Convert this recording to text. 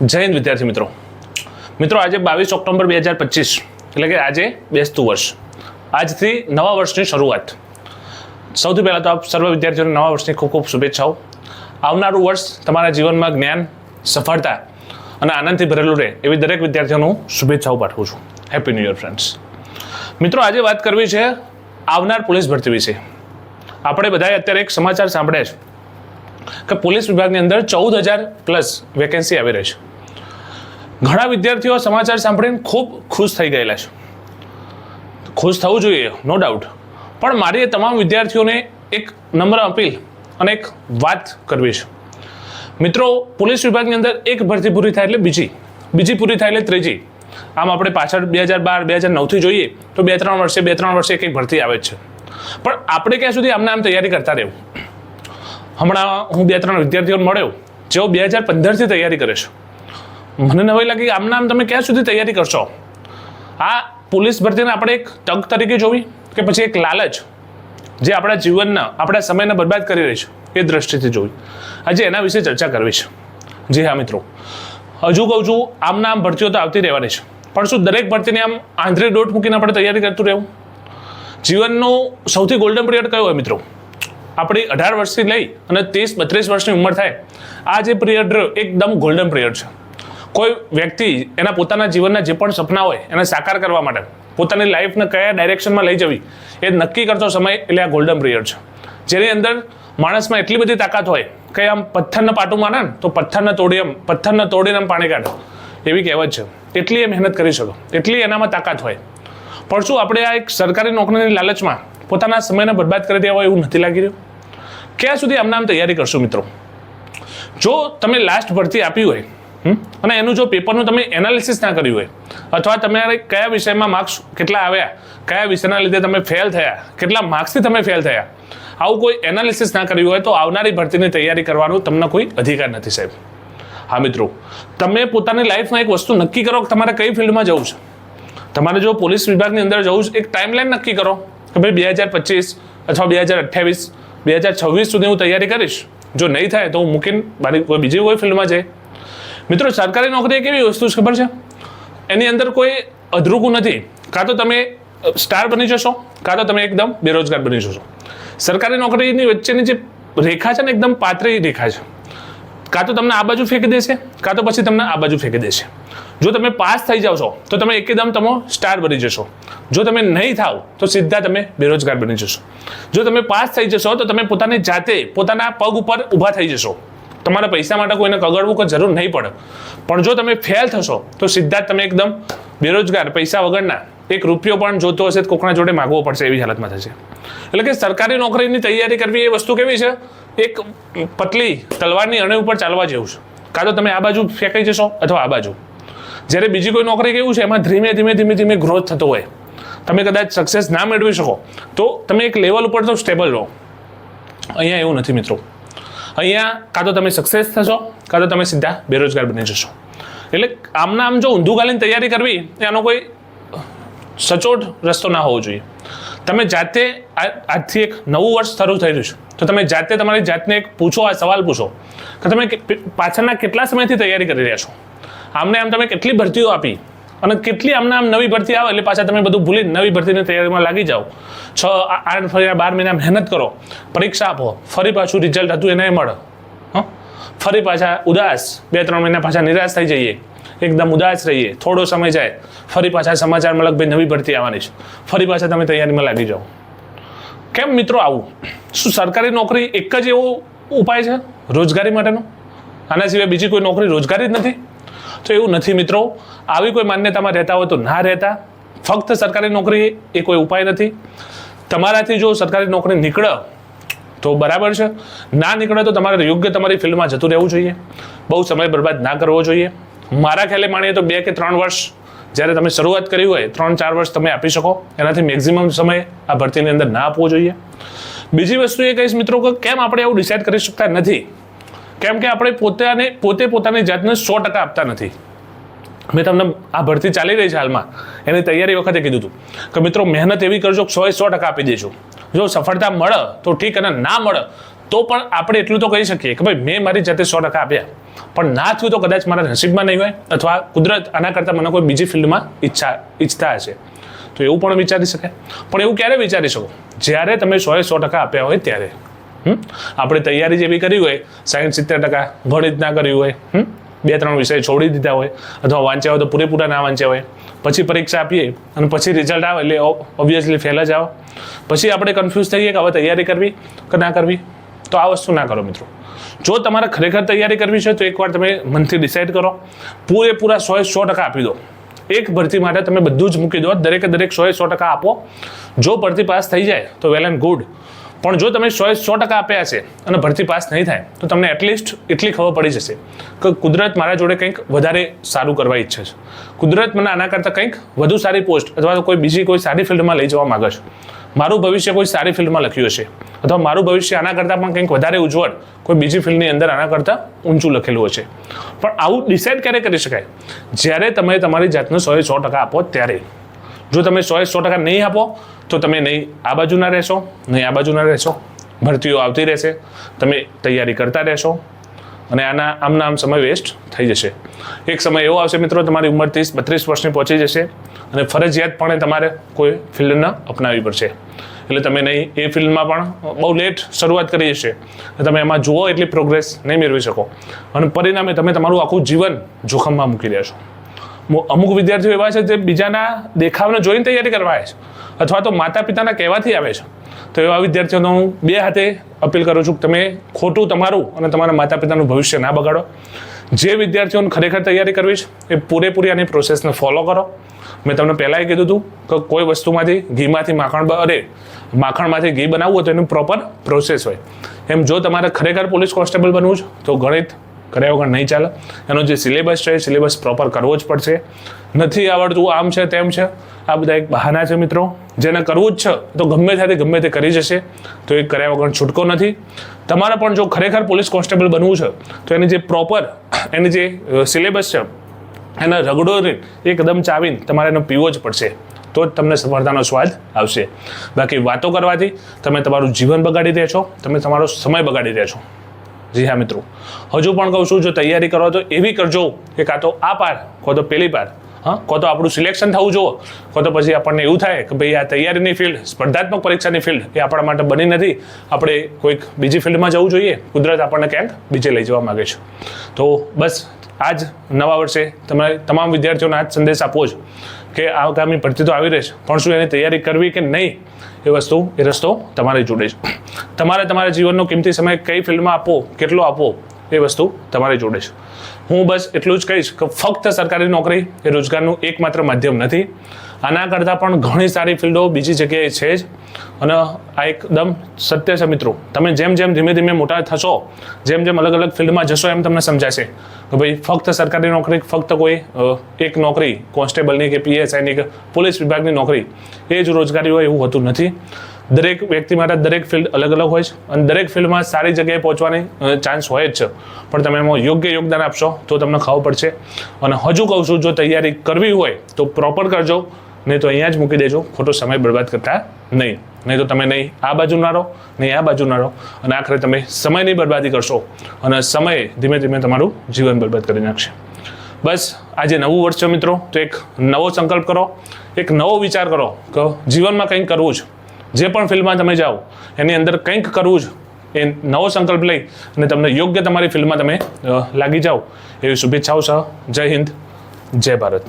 હિન્દ વિદ્યાર્થી મિત્રો. મિત્રો, આજે બાવીસ ઓક્ટોબર બે હજાર પચીસ, એટલે કે આજે બેસતું વર્ષ. આજથી નવા વર્ષની શરૂઆત. સૌથી પહેલાં તો આપ સર્વ વિદ્યાર્થીઓને નવા વર્ષની ખૂબ ખૂબ શુભેચ્છાઓ. આવનારું વર્ષ તમારા જીવનમાં જ્ઞાન, સફળતા અને આનંદથી ભરેલું રહે એવી દરેક વિદ્યાર્થીઓનું શુભેચ્છાઓ પાઠવું છું. હેપી ન્યૂ યર ફ્રેન્ડ્સ મિત્રો, આજે વાત કરવી છે આવનાર પોલીસ ભરતી વિશે. આપણે બધાએ અત્યારે એક સમાચાર સાંભળ્યા છે કે પોલીસ વિભાગની અંદર ચૌદ હજાર પ્લસ વેકેન્સી આવી રહી છે. ઘણા વિદ્યાર્થીઓ સમાચાર સાંભળીને ખૂબ ખુશ થઈ ગયેલા છે. ખુશ થવું જોઈએ નો ડાઉટ પણ મારી એ તમામ વિદ્યાર્થીઓને એક નમ્ર અપીલ અને એક વાત કરવી છે. મિત્રો, પોલીસ વિભાગની અંદર એક ભરતી પૂરી થાય એટલે બીજી. બીજી પૂરી થાય એટલે ત્રીજી. આમ આપણે પાછળ બે હજાર બાર, બે હજાર નવથી જોઈએ તો બે ત્રણ વર્ષે, બે ત્રણ વર્ષે એક એક ભરતી આવે જ છે. પણ આપણે ક્યાં સુધી આમને આમ તૈયારી કરતા રહેવું? હમણાં હું બે ત્રણ વિદ્યાર્થીઓને મળ્યો, જેઓ બે હજાર પંદરથી તૈયારી કરે છે. મને નવાઈ લાગી કે આમના આમ તમે ક્યાં સુધી તૈયારી કરશો? આ પોલીસ ભરતીને આપણે એક તક તરીકે જોવી કે પછી એક લાલચ જે આપણા જીવનના, આપણા સમયને બરબાદ કરી રહી છે, એ દ્રષ્ટિથી જોવી. આજે એના વિશે ચર્ચા કરવી છે. જી હા, મિત્રો. હજુ કહું છું આમના આમ ભરતીઓ તો આવતી રહેવાની છે. પણ શું દરેક ભરતીને આમ આંધળી દોટ મૂકીને આપણે તૈયારી કરતું રહેવું? જીવનનો સૌથી ગોલ્ડન પિરિયડ કયો હોય, મિત્રો? આપણી અઢાર વર્ષથી લઈ અને ત્રીસ, બત્રીસ વર્ષની ઉંમર થાય. આ જે પિરિયડ એકદમ ગોલ્ડન પિરિયડ છે. કોઈ વ્યક્તિ એના પોતાના જીવનના જે પણ સપના હોય, એને સાકાર કરવા માટે પોતાની લાઈફને કયા ડાયરેક્શનમાં લઈ જવી, એ નક્કી કરતો સમય એટલે આ ગોલ્ડન પિરિયડ છે. જેની અંદર માણસમાં એટલી બધી તાકાત હોય કે આમ પથ્થરને પાટું માને તો પથ્થરને તોડી આમ, પથ્થરને તોડીને આમ પાણી કાઢે, એવી કહેવત છે. એટલી એ મહેનત કરી શકો, એટલી એનામાં તાકાત હોય. પણ શું આપણે આ એક સરકારી નોકરીની લાલચમાં પોતાના સમયને બરબાદ કરી દેવા હોય એવું નથી લાગી રહ્યું? ક્યાં સુધી આમના આમ તૈયારી કરશું મિત્રો? જો તમે લાસ્ટ ભરતી આપી હોય અને એનું જો પેપરનું તમે એનાલિસિસ ના કર્યું હોય, અથવા તમારે કયા વિષયમાં માર્ક્સ કેટલા આવ્યા, કયા વિષયના લીધે તમે ફેલ થયા, કેટલા માર્ક્સથી તમે ફેલ થયા, આવું કોઈ એનાલિસિસ ના કર્યું હોય તો આવનારી ભરતીની તૈયારી કરવાનો તમને કોઈ અધિકાર નથી સાહેબ. હા મિત્રો, તમે પોતાની લાઈફમાં એક વસ્તુ નક્કી કરો કે તમારે કઈ ફિલ્ડમાં જવું છે. તમારે જો પોલીસ વિભાગની અંદર જવું છે, એક ટાઈમલાઈન નક્કી કરો કે ભાઈ બે હજાર પચીસ અથવા બે હજાર અઠ્યાવીસ, બે હજાર છવ્વીસ સુધી હું તૈયારી કરીશ. જો નહીં થાય તો હું મૂકીને મારી કોઈ બીજી કોઈ ફિલ્ડમાં જાય મિત્રો, સરકારી નોકરી એક એવી વસ્તુ ખબર છે? એની અંદર કોઈ અધરૂકું નથી. કાં તો તમે સ્ટાર બની જશો, કાં તો તમે એકદમ બેરોજગાર બની જશો. સરકારી નોકરીની વચ્ચેની જે રેખા છે ને, એકદમ પાતળી રેખા છે. કાં તો તમને આ બાજુ ફેંકી દેશે, કાં તો પછી તમને આ બાજુ ફેંકી દેશે. જો તમે પાસ થઈ જાવ છો, તો તમે એકદમ તમે સ્ટાર બની જશો. જો તમે નહીં થાવ, તો સીધા તમે બેરોજગાર બની જશો. જો તમે પાસ થઈ જશો, તો તમે પોતાની જાતે પોતાના પગ ઉપર ઊભા થઈ જશો. તમારા પૈસા માટે કોઈને કગડવું કે જરૂર નહીં પડે. પણ જો તમે ફેલ થશો, તો સીધા તમે એકદમ બેરોજગાર, પૈસા વગરના, એક રૂપિયો પણ જોતો હશે કોકના જોડે માગવો પડશે એવી હાલતમાં થશે. એટલે કે સરકારી નોકરીની તૈયારી કરવી એ વસ્તુ કેવી છે? એક પતલી તલવારની અણે ઉપર ચાલવા જેવું છે. કાં તો તમે આ બાજુ ફેંકાઈ જશો અથવા આ બાજુ. જ્યારે બીજી કોઈ નોકરી કેવું છે, એમાં ધીમે ધીમે ધીમે ધીમે ગ્રોથ થતો હોય. તમે કદાચ સક્સેસ ના મેળવી શકો. તો તમે એક લેવલ ઉપર તો સ્ટેબલ રહો. અહીંયા એવું નથી મિત્રો. અહીંયા કાં તો તમે સક્સેસ થશો, કાં તો તમે સીધા બેરોજગાર બની જશો. એટલે આમના આમ જો ઊંધું ગાલીને તૈયારી કરવી, એનો કોઈ સચોટ રસ્તો ના હોવો જોઈએ. તમે જાતે આજથી એક નવું વર્ષ શરૂ થઈ રહ્યું છે. તો તમે જાતે તમારી જાતને એક પૂછો, આ સવાલ પૂછો કે તમે પાછળના કેટલા સમયથી તૈયારી કરી રહ્યા છો? આમને આમ તમે કેટલી ભરતીઓ આપી? અને કેટલી આમને આમ નવી ભરતી આવે એટલે પાછા તમે બધું ભૂલી નવી ભરતીની તૈયારીમાં લાગી જાઓ. છ આઠ ફરી બાર મહિના મહેનત કરો. પરીક્ષા આપો. ફરી પાછું રિઝલ્ટ હતું, એને મળે? ફરી પાછા ઉદાસ. બે, ત્રણ મહિના પાછા નિરાશ થઈ જઈએ. એકદમ ઉદાસ રહીએ. થોડો સમય જાય. ફરી પાછા સમાચાર મળક ભાઈ, નવી ભરતી આવવાની છે. ફરી પાછા તમે તૈયારીમાં લાગી જાઓ. કેમ મિત્રો આવું? શું સરકારી નોકરી એક જ એવો ઉપાય છે રોજગારી માટેનો? આના સિવાય બીજી કોઈ નોકરી રોજગારી જ નથી? તો એવું નથી મિત્રો. આવી કોઈ માન્યતામાં રહેતા હોય તો ના રહેતા. ફક્ત સરકારી નોકરી એ કોઈ ઉપાય નથી. તમારાથી જો સરકારી નોકરી નીકળે તો બરાબર છે. ના નીકળે તો તમારે યોગ્ય તમારી ફિલ્ડમાં જતું રહેવું જોઈએ. બહુ સમય બરબાદ ના કરવો જોઈએ. મારા ખ્યાલે માણીએ તો બે કે ત્રણ વર્ષ જ્યારે તમે શરૂઆત કરી હોય, ત્રણ ચાર વર્ષ તમે આપી શકો. એનાથી મેક્ઝિમમ સમય આ ભરતીની અંદર ના આપવો જોઈએ. બીજી વસ્તુ એ કહીશ મિત્રો કે કેમ આપણે એવું ડિસાઇડ કરી શકતા નથી? કેમ કે આપણે પોતાને પોતે પોતાની જાતને સો ટકા આપતા નથી. મેં તમને આ ભરતી ચાલી રહી છે હાલમાં. એની તૈયારી વખતે કીધું હતું કે મિત્રો મહેનત એવી કરજો સો સો ટકા આપી દેજો. જો સફળતા મળે તો ઠીક અને ના મળે તો પણ આપણે એટલું તો કહી શકીએ કે ભાઈ મેં મારી જાતે સો ટકા આપ્યા. પણ ના થયું તો કદાચ મારા નસીબમાં નહીં હોય અથવા કુદરત આના કરતાં મને કોઈ બીજી ફિલ્ડમાં ઈચ્છા ઈચ્છતા હશે. તો એવું પણ વિચારી શકાય. પણ એવું ક્યારે વિચારી શકો? જ્યારે તમે સોએ સો ટકા આપ્યા હોય ત્યારે? આપણે તૈયારી જેવી કરી હોય સાઠ સિત્તેર ટકા ગણિત ના કર્યું હોય? બે ત્રણ વિષય છોડી દીધા હોય, અથવા વાંચ્યા હોય તો પૂરેપૂરા ના વાંચ્યા હોય. પછી પરીક્ષા આપીએ અને પછી રિઝલ્ટ આવે એટલે ઓબ્વિયસલી ફેલ જ આવો. પછી આપણે કન્ફ્યુઝ થઈએ કે હવે તૈયારી કરવી કે ના કરવી? તો આ વસ્તુ ના કરો મિત્રો. જો તમારે ખરેખર તૈયારી કરવી છે તો એકવાર તમે મનથી ડિસાઈડ કરો. પૂરેપૂરા સો સો ટકા આપી દો. એક ભરતી માટે તમે બધું જ મૂકી દો. દરેકે દરેક સો સો ટકા આપો. જો ભરતી પાસ થઈ જાય તો વેલ એન્ડ ગુડ પણ જો તમે સોએ સો ટકા આપ્યા છે અને ભરતી પાસ નહીં થાય, તો તમને એટલીસ્ટ એટલી ખબર પડી જશે કે કુદરત મારા જોડે કંઈક વધારે સારું કરવા ઈચ્છે છે. કુદરત મને આના કરતાં કંઈક વધુ સારી પોસ્ટ અથવા તો કોઈ બીજી કોઈ સારી ફિલ્ડમાં લઈ જવા માગે છે. મારું ભવિષ્ય કોઈ સારી ફિલ્ડમાં લખ્યું હશે અથવા મારું ભવિષ્ય આના કરતાં પણ કંઈક વધારે ઉજ્જવળ કોઈ બીજી ફિલ્ડની અંદર આના કરતાં ઊંચું લખેલું હશે. પણ આવું ડિસાઇડ ક્યારે કરી શકાય? જ્યારે તમે તમારી જાતને સોએ સો ટકા આપો ત્યારે. જો તમે સોએ સો ટકા નહીં આપો, તો તમે નહીં, આ બાજુના રહેશો, નહીં આ બાજુના રહેશો. ભરતીઓ આવતી રહેશે, તમે તૈયારી કરતા રહેશો અને આના આમના આમ સમય વેસ્ટ થઈ જશે. એક સમય એવો આવશે મિત્રો, તમારી ઉંમર ત્રીસ બત્રીસ વર્ષની પહોંચી જશે અને ફરજિયાતપણે તમારે કોઈ ફિલ્ડને અપનાવવી પડશે. એટલે તમે નહીં, એ ફિલ્ડમાં પણ બહુ લેટ શરૂઆત કરી જશે તમે એમાં જુઓ એટલી પ્રોગ્રેસ નહીં મેળવી શકો. અને પરિણામે તમે તમારું આખું જીવન જોખમમાં મૂકી રહ્યા અમુક વિદ્યાર્થીઓ એવા છે જે બીજાના દેખાવને જોઈને તૈયારી કરવા આવે છે. અથવા તો માતા પિતાના કહેવાથી આવે છે. તો એવા વિદ્યાર્થીઓનો હું બે હાથે અપીલ કરું છું કે તમે ખોટું તમારું અને તમારા માતા પિતાનું ભવિષ્ય ના બગાડો. જે વિદ્યાર્થીઓને ખરેખર તૈયારી કરવી છે, એ પૂરેપૂરી આની પ્રોસેસને ફોલો કરો. મેં તમને પહેલાંય કીધું હતું કે કોઈ વસ્તુમાંથી ઘીમાંથી માખણ અરે, માખણમાંથી ઘી બનાવવું હોય તો એનું પ્રોપર પ્રોસેસ હોય. એમ જો તમારે ખરેખર પોલીસ કોન્સ્ટેબલ બનવું છે, તો ગણિત કર્યા વગર નહીં ચાલે. એનો જે સિલેબસ છે એ સિલેબસ પ્રોપર કરવો જ પડશે. નથી આવડતું આમ છે, તેમ છે. આ બધા એક બહાના છે મિત્રો. જેને કરવું જ છે, તો ગમે ત્યાંથી ગમે તે કરી જશે. તો એ કર્યા વગર છૂટકો નથી. તમારે પણ જો ખરેખર પોલીસ કોન્સ્ટેબલ બનવું છે, તો એની જે પ્રોપર એની જે સિલેબસ છે, એના એ એકદમ ચાવીને તમારે એનો પીવો જ પડશે. તો જ તમને સફળતાનો સ્વાદ આવશે. બાકી વાતો કરવાથી તમે તમારું જીવન બગાડી રહ્યા છો, તમે તમારો સમય બગાડી રહ્યા છો. જી હા, મિત્રો. હજુ પણ કહું છું, જો તૈયારી કરો તો એવી કરજો કે કાં તો આ પાર, કો તો પેલી પાર, હા? કો તો આપણું સિલેક્શન થવું જુઓ. કો તો પછી આપણને એવું થાય કે ભાઈ આ તૈયારીની ફિલ્ડ સ્પર્ધાત્મક પરીક્ષાની ફિલ્ડ એ આપણા માટે બની નથી. આપણે કોઈક બીજી ફિલ્ડમાં જવું જોઈએ. કુદરત આપણને ક્યાંક બીજે લઈ જવા માગે છે. તો બસ, આજ નવા વર્ષે તમારે તમામ વિદ્યાર્થીઓને આજ સંદેશ આપવો છે કે આગામી ભરતી તો આવી રહી છે પણ શું એની તૈયારી કરવી કે નહીં, એ વસ્તુ, એ રસ્તો તમારી જોડે છે. તમારે તમારા જીવનનો કિંમતી સમય કઈ ફિલ્ડમાં આપવો, કેટલો આપવો, એ વસ્તુ તમારી જોડે છે. હું બસ એટલું જ કહીશ કે ફક્ત સરકારી નોકરી એ રોજગારનું એકમાત્ર માધ્યમ નથી. આના કરતાં પણ ઘણી સારી ફિલ્ડો બીજી જગ્યાએ છે જ. અને આ એકદમ સત્ય છે મિત્રો. તમે જેમ જેમ ધીમે ધીમે મોટા થશો, જેમ જેમ અલગ અલગ ફિલ્ડમાં જશો એમ તમને સમજાશે. કે ભાઈ, ફક્ત સરકારી નોકરી, ફક્ત કોઈ એક નોકરી, કોન્સ્ટેબલની કે પીએસઆઈની કે પોલીસ વિભાગની નોકરી, એ જ રોજગારી હોય એવું હોતું નથી. દરેક વ્યક્તિ માટે દરેક ફિલ્ડ અલગ અલગ હોય છે. અને દરેક ફિલ્ડમાં સારી જગ્યાએ પહોંચવાની ચાન્સ હોય જ છે. પણ તમે એમાં યોગ્ય યોગદાન આપશો તો તમને ખબર પડશે. અને હજુ કહું છું, જો તૈયારી કરવી હોય તો પ્રોપર કરજો. નહીં તો અહીંયા જ મૂકી દેજો, ખોટો સમય બરબાદ કરતા નહીં. નહીં તો તમે નહીં આ બાજુ ના નહીં આ બાજુ ના અને આખરે તમે સમયની બરબાદી કરશો અને સમય ધીમે ધીમે તમારું જીવન બરબાદ કરી નાખશે. બસ, આજે નવું વર્ષ છે મિત્રો, તો એક નવો સંકલ્પ કરો, એક નવો વિચાર કરો કે જીવનમાં કંઈક કરવું જ. જે પણ ફિલ્ડમાં તમે જાઓ, એની અંદર કંઈક કરવું જ. એ નવો સંકલ્પ લઈ અને તમને યોગ્ય તમારી ફિલ્ડમાં તમે લાગી જાઓ. એવી શુભેચ્છાઓ સહ. જય હિન્દ, જય ભારત.